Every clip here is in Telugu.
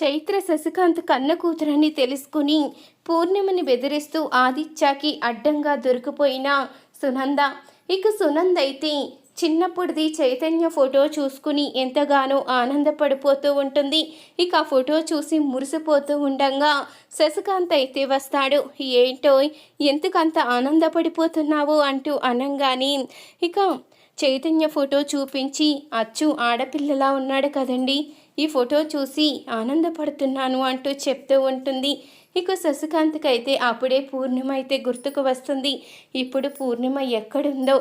చైత్ర శశికాంత్ కన్న కూతురని తెలుసుకుని పూర్ణిమని బెదిరిస్తూ ఆదిత్యకి అడ్డంగా దొరికిపోయిన సునంద. ఇక సునంద అయితే చిన్నప్పుడుది చైతన్య ఫోటో చూసుకుని ఎంతగానో ఆనందపడిపోతూ ఉంటుంది. ఇక ఆ ఫోటో చూసి మురిసిపోతూ ఉండంగా శశికాంత్ అయితే వస్తాడు. ఏంటో ఎందుకంత ఆనందపడిపోతున్నావు? అంటూ అనంగానే ఇక చైతన్య ఫోటో చూపించి అచ్చు ఆడపిల్లలా ఉన్నాడు కదండి. ఈ ఫోటో చూసి ఆనందపడుతున్నాను అంటూ చెప్తూ ఉంటుంది. ఇక శశికాంత్కి అయితే అప్పుడే పూర్ణిమ అయితే గుర్తుకు వస్తుంది. ఇప్పుడు పూర్ణిమ ఎక్కడుందో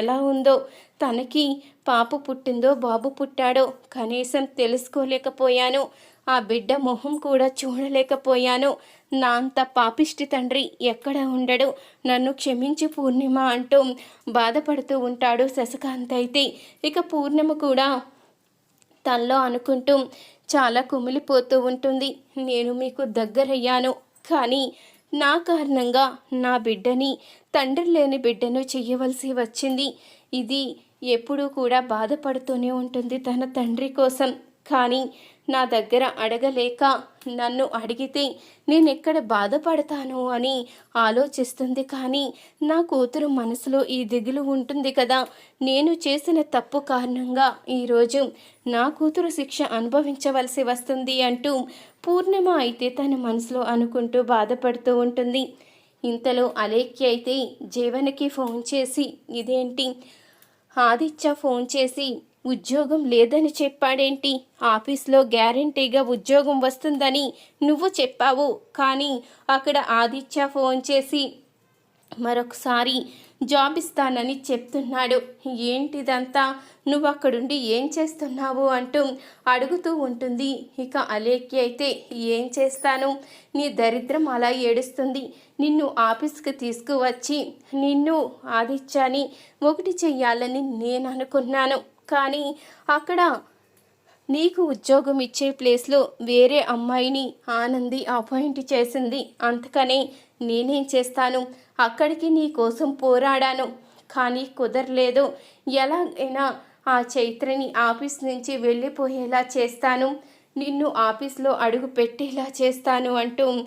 ఎలా ఉందో తనకి పాప పుట్టిందో బాబు పుట్టాడో కనీసం తెలుసుకోలేకపోయాను. ఆ బిడ్డ మొహం కూడా చూడలేకపోయాను. నా అంత పాపిష్టి తండ్రి ఎక్కడ ఉండడు? నన్ను క్షమించి పూర్ణిమ అంటూ బాధపడుతూ ఉంటాడు శశికాంత్ అయితే ఇక పూర్ణిమ కూడా తనలో అనుకుంటూ చాలా కుమిలిపోతూ ఉంటుంది. నేను మీకు దగ్గరయ్యాను. కానీ నా కారణంగా నా బిడ్డని తండ్రి లేని బిడ్డను చేయవలసి వచ్చింది. ఇది ఎప్పుడూ కూడా బాధపడుతూనే ఉంటుంది తన తండ్రి కోసం. కానీ నా దగ్గర అడగలేక నన్ను అడిగితే నేను ఎక్కడ బాధపడతాను అని ఆలోచిస్తుంది కానీ నా కూతురు మనసులో ఈ దిగులు ఉంటుంది కదా. నేను చేసిన తప్పు కారణంగా ఈరోజు నా కూతురు శిక్ష అనుభవించవలసి వస్తుంది అంటూ పూర్ణిమ అయితే తన మనసులో అనుకుంటూ బాధపడుతూ ఉంటుంది. ఇంతలో అలేఖ్య అయితే జీవనకి ఫోన్ చేసి ఇదేంటి? ఆదిత్య ఫోన్ చేసి ఉద్యోగం లేదని చెప్పాడేంటి? ఆఫీస్లో గ్యారంటీగా ఉద్యోగం వస్తుందని నువ్వు చెప్పావు. కానీ అక్కడ ఆదిత్య ఫోన్ చేసి మరొకసారి జాబ్ ఇస్తానని చెప్తున్నాడు. ఏంటిదంతా? నువ్వు అక్కడుండి ఏం చేస్తున్నావు అంటూ అడుగుతూ ఉంటుంది. ఇక అలేఖ్య అయితే ఏం చేస్తాను? నీ దరిద్రం అలా ఏడుస్తుంది. నిన్ను ఆఫీస్కి తీసుకువచ్చి నిన్ను ఆదిత్యాన్ని ఒకటి చెయ్యాలని నేను అనుకున్నాను. కానీ అక్కడ నీకు ఉద్యోగం ఇచ్చే ప్లేస్లో వేరే అమ్మాయిని ఆనంది అపాయింట్ చేసింది. అంతకనే నేనేం చేస్తాను? అక్కడికి నీ కోసం పోరాడాను. కానీ కుదరలేదు. ఎలాగైనా ఆ చైత్రని ఆఫీస్ నుంచి వెళ్ళిపోయేలా చేస్తాను. నిన్ను ఆఫీస్లో అడుగు పెట్టేలా చేస్తాను అంటూ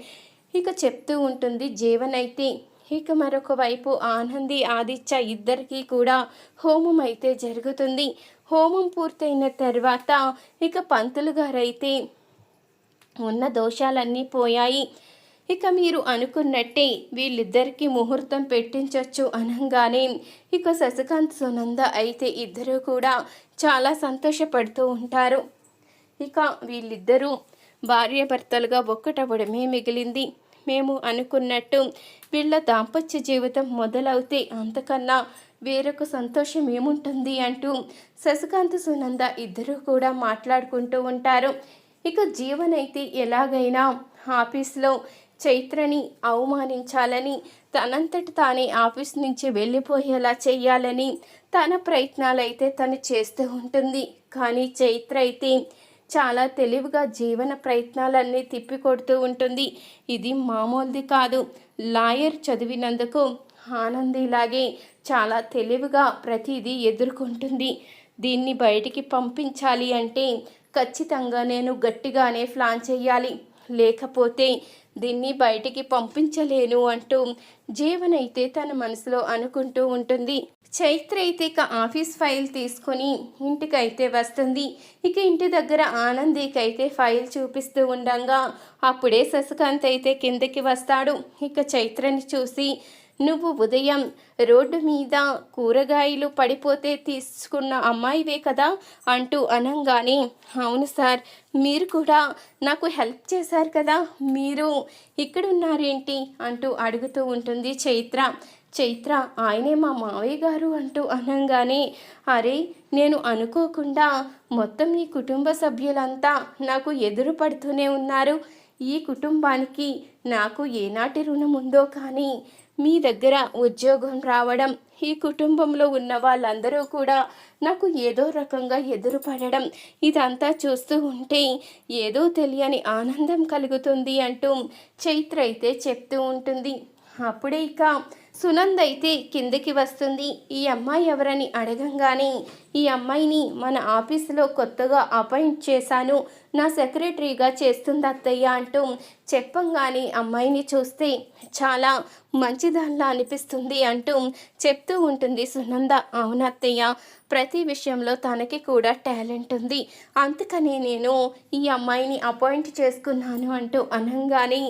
ఇక చెప్తూ ఉంటుంది జీవనైతే. ఇక మరొక వైపు ఆనంది ఆదిత్య ఇద్దరికీ కూడా హోమం అయితే జరుగుతుంది. హోమం పూర్తయిన తర్వాత ఇక పంతులు గారైతే ఉన్న దోషాలన్నీ పోయాయి. ఇక మీరు అనుకున్నట్టే వీళ్ళిద్దరికీ ముహూర్తం పెట్టించవచ్చు అనగానే ఇక శశికాంత్ సునంద అయితే ఇద్దరూ కూడా చాలా సంతోషపడుతూ ఉంటారు. ఇక వీళ్ళిద్దరూ భార్యాభర్తలుగా ఒక్కటవడమే మిగిలింది. మేము అనుకున్నట్టు వీళ్ళ దాంపత్య జీవితం మొదలవుతే అంతకన్నా వేరొక సంతోషం ఏముంటుంది అంటూ శశికాంత్ సునంద ఇద్దరూ కూడా మాట్లాడుకుంటూ ఉంటారు. ఇక జీవన్ అయితే ఎలాగైనా ఆఫీస్లో చైత్రని అవమానించాలని తనంతటి తానే ఆఫీస్ నుంచి వెళ్ళిపోయేలా చేయాలని తన ప్రయత్నాలైతే తను చేస్తూ ఉంటుంది. కానీ చైత్ర అయితే చాలా తెలివిగా జీవన ప్రయత్నాలన్నీ తిప్పికొడుతూ ఉంటుంది. ఇది మామూలుది కాదు. లాయర్ చదివినందుకు ఆనందిలాగే చాలా తెలివిగా ప్రతిదీ ఎదుర్కొంటుంది. దీన్ని బయటికి పంపించాలి అంటే ఖచ్చితంగా నేను గట్టిగానే ప్లాన్ చేయాలి. లేకపోతే దీన్ని బయటికి పంపించలేను అంటూ జీవనైతే తన మనసులో అనుకుంటూ ఉంటుంది. చైత్ర అయితే ఇక ఆఫీస్ ఫైల్ తీసుకొని ఇంటికైతే వస్తుంది. ఇక ఇంటి దగ్గర ఆనందికైతే అయితే ఫైల్ చూపిస్తూ ఉండగా. అప్పుడే శశికాంత్ అయితే కిందకి వస్తాడు. ఇక చైత్రని చూసి నువ్వు ఉదయం రోడ్డు మీద కూరగాయలు పడిపోతే తీసుకున్న అమ్మాయివే కదా అంటూ అనంగానే అవును సార్ మీరు కూడా నాకు హెల్ప్ చేశారు కదా మీరు ఇక్కడ ఉన్నారేంటి అంటూ అడుగుతూ ఉంటుంది చైత్ర. చైత్ర ఆయనే మా మావయ్య గారు అంటూ అనంగానే అరే నేను అనుకోకుండా మొత్తం ఈ కుటుంబ సభ్యులంతా నాకు ఎదురు పడుతూనే ఉన్నారు. ఈ కుటుంబానికి నాకు ఏనాటి రుణం ఉందో కానీ మీ దగ్గర ఉద్యోగం రావడం ఈ కుటుంబంలో ఉన్న వాళ్ళందరూ కూడా నాకు ఏదో రకంగా ఎదురుపడడం ఇదంతా చూస్తూ ఉంటే ఏదో తెలియని ఆనందం కలుగుతుంది అంటూ చైత్ర అయితే చెప్తూ ఉంటుంది. అప్పుడే ఇక సునంద్ అయితే కిందకి వస్తుంది. ఈ అమ్మాయి ఎవరని అడగంగానే ఈ అమ్మాయిని మన ఆఫీసులో కొత్తగా అపాయింట్ చేశాను. నా సెక్రటరీగా చేస్తుంది అత్తయ్య అంటూ చెప్పంగానే అమ్మాయిని చూస్తే చాలా మంచిదానిలా అనిపిస్తుంది అంటూ చెప్తూ ఉంటుంది సునంద. అవునత్తయ్య ప్రతి విషయంలో తనకి కూడా టాలెంట్ ఉంది. అందుకనే నేను ఈ అమ్మాయిని అపాయింట్ చేసుకున్నాను అంటూ అనంగానే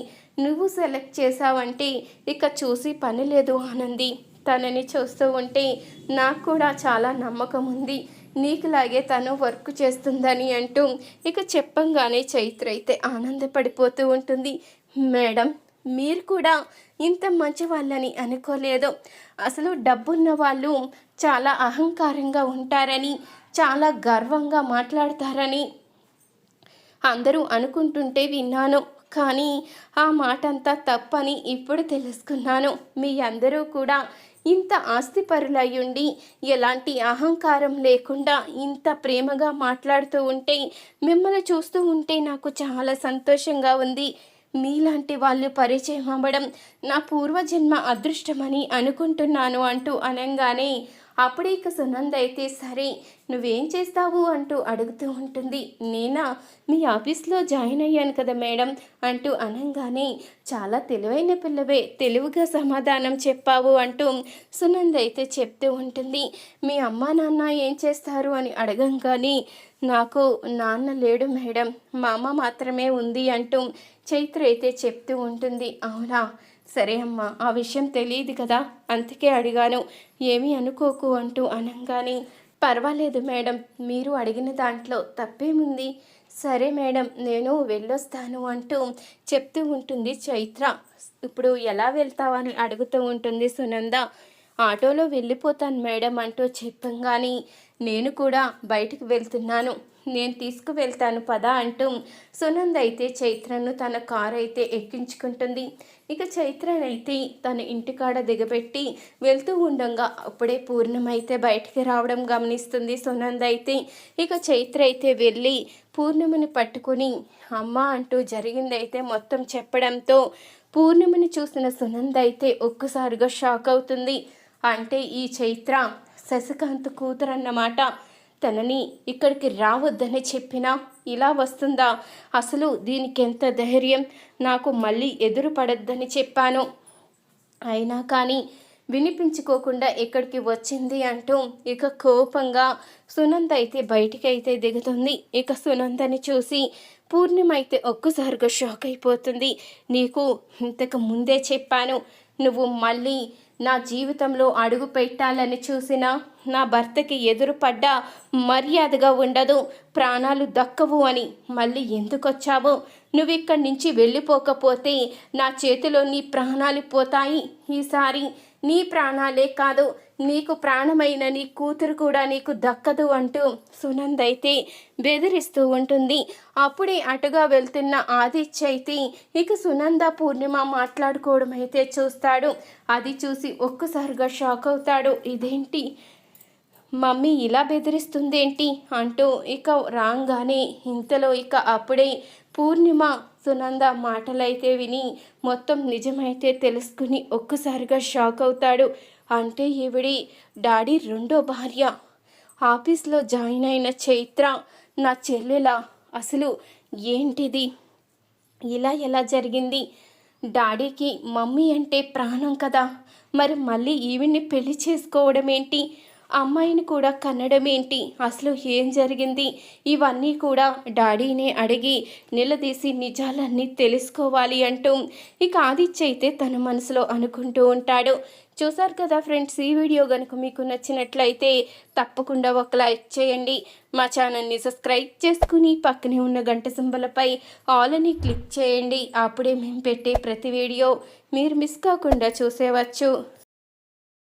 నువ్వు సెలెక్ట్ చేసావంటే ఇక చూసి పని లేదు ఆనంది. తనని చూస్తూ ఉంటే నాకు కూడా చాలా నమ్మకం ఉంది. నీకులాగే తను వర్క్ చేస్తుందని అంటూ ఇక చెప్పంగానే చైత్ర అయితే ఆనందపడిపోతూ ఉంటుంది. మేడం మీరు కూడా ఇంత మంచి వాళ్ళని అనుకోలేదు. అసలు డబ్బున్న వాళ్ళు చాలా అహంకారంగా ఉంటారని చాలా గర్వంగా మాట్లాడతారని అందరూ అనుకుంటుంటే విన్నాను. కానీ ఆ మాట అంతా తప్పని ఇప్పుడు తెలుసుకున్నాను. మీ అందరూ కూడా ఇంత ఆస్తిపరులయ్యుండి ఎలాంటి అహంకారం లేకుండా ఇంత ప్రేమగా మాట్లాడుతూ ఉంటే మిమ్మల్ని చూస్తూ ఉంటే నాకు చాలా సంతోషంగా ఉంది. మీలాంటి వాళ్ళు పరిచయం అవ్వడం నా పూర్వజన్మ అదృష్టమని అనుకుంటున్నాను అంటూ అనగానే అప్పుడే ఇక సునంద అయితే సరే నువ్వేం చేస్తావు? అంటూ అడుగుతూ ఉంటుంది. నేనా? మీ ఆఫీస్లో జాయిన్ అయ్యాను కదా మేడం అంటూ అనగానే చాలా తెలివైన పిల్లవే తెలివిగా సమాధానం చెప్పావు అంటూ సునంద అయితే చెప్తూ ఉంటుంది. మీ అమ్మా నాన్న ఏం చేస్తారు? అని అడగంగానే నాకు నాన్న లేడు మేడం మా అమ్మ మాత్రమే ఉంది అంటూ చైత్ర అయితే చెప్తూ ఉంటుంది. అవునా? సరే అమ్మా ఆ విషయం తెలియదు కదా. అందుకే అడిగాను. ఏమీ అనుకోకు అంటూ అనంగానే పర్వాలేదు మేడం మీరు అడిగిన దాంట్లో తప్పేముంది? సరే మేడం నేను వెళ్ళొస్తాను అంటూ చెప్తూ ఉంటుంది చైత్ర. ఇప్పుడు ఎలా వెళ్తావని అడుగుతూ ఉంటుంది సునంద. ఆటోలో వెళ్ళిపోతాను మేడం అంటూ చెప్పంగాని నేను కూడా బయటకు వెళ్తున్నాను. నేను తీసుకువెళ్తాను పదా అంటూ సునంద్ అయితే చైత్రను తన కారు అయితే ఎక్కించుకుంటుంది. ఇక చైత్రనైతే తన ఇంటికాడ దిగబెట్టి వెళ్తూ ఉండగా అప్పుడే పూర్ణమైతే బయటికి రావడం గమనిస్తుంది సునంద్ అయితే. ఇక చైత్ర అయితే వెళ్ళి పూర్ణిమని పట్టుకుని అమ్మ అంటూ జరిగిందైతే మొత్తం చెప్పడంతో పూర్ణిమని చూసిన సునంద్ అయితే ఒక్కసారిగా షాక్ అవుతుంది. అంటే ఈ చైత్ర శశికాంత్ కూతురు అన్నమాట తనని ఇక్కడికి రావద్దని చెప్పినా ఇలా వస్తుందా? అసలు దీనికి ఎంత ధైర్యం? నాకు మళ్ళీ ఎదురు పడద్దని చెప్పాను. అయినా కానీ వినిపించుకోకుండా ఇక్కడికి వచ్చింది అంటూ ఇక కోపంగా సునంద అయితే బయటికి అయితే దిగుతుంది. ఇక సునందని చూసి పూర్ణిమ అయితే ఒక్కసారిగా షాక్ అయిపోతుంది. నీకు ఇంతకు ముందే చెప్పాను నువ్వు మళ్ళీ నా జీవితంలో అడుగు పెట్టాలని చూసినా నా భర్తకి ఎదురుపడ్డ మర్యాదగా ఉండదు ప్రాణాలు దక్కవు అని మళ్ళీ ఎందుకొచ్చావు? నువ్వు ఇక్కడి నుంచి వెళ్ళిపోకపోతే నా చేతిలో నీ ప్రాణాలు పోతాయి. ఈసారి నీ ప్రాణాలే కాదు నీకు ప్రాణమైన నీ కూతురు కూడా నీకు దక్కదు అంటూ సునంద్ అయితే బెదిరిస్తూ ఉంటుంది. అప్పుడే అటుగా వెళ్తున్న ఆదిత్య అయితే ఇక సునంద పూర్ణిమ మాట్లాడుకోవడం అయితే చూస్తాడు. అది చూసి ఒక్కసారిగా షాక్ అవుతాడు. ఇదేంటి? మమ్మీ ఇలా బెదిరిస్తుందేంటి? అంటూ ఇక రాగానే ఇంతలో ఇక అప్పుడే పూర్ణిమ సునంద మాటలైతే విని మొత్తం నిజమైతే తెలుసుకుని ఒక్కసారిగా షాక్ అవుతాడు. అంటే ఈవిడి డాడీ రెండో భార్య. ఆఫీస్లో జాయిన్ అయిన చైత్ర నా చెల్లెల? అసలు ఏంటిది? ఇలా ఎలా జరిగింది? డాడీకి మమ్మీ అంటే ప్రాణం కదా. మరి మళ్ళీ ఈవిడ్ని పెళ్ళి చేసుకోవడం ఏంటి అమ్మాయిని కూడా కన్నడం ఏంటి? అసలు ఏం జరిగింది? ఇవన్నీ కూడా డాడీనే అడిగి నిలదీసి నిజాలన్నీ తెలుసుకోవాలి అంటూ ఇక ఆదిత్య అయితే తన మనసులో అనుకుంటూ ఉంటాడు. చూసారు కదా ఫ్రెండ్స్ ఈ వీడియో కనుక మీకు నచ్చినట్లయితే తప్పకుండా ఒక లైక్ చేయండి. మా ఛానల్ని సబ్స్క్రైబ్ చేసుకుని పక్కనే ఉన్న గంట సింబలపై ఆల్ అని క్లిక్ చేయండి. అప్పుడే మేము పెట్టే ప్రతి వీడియో మీరు మిస్ కాకుండా చూసేవచ్చు.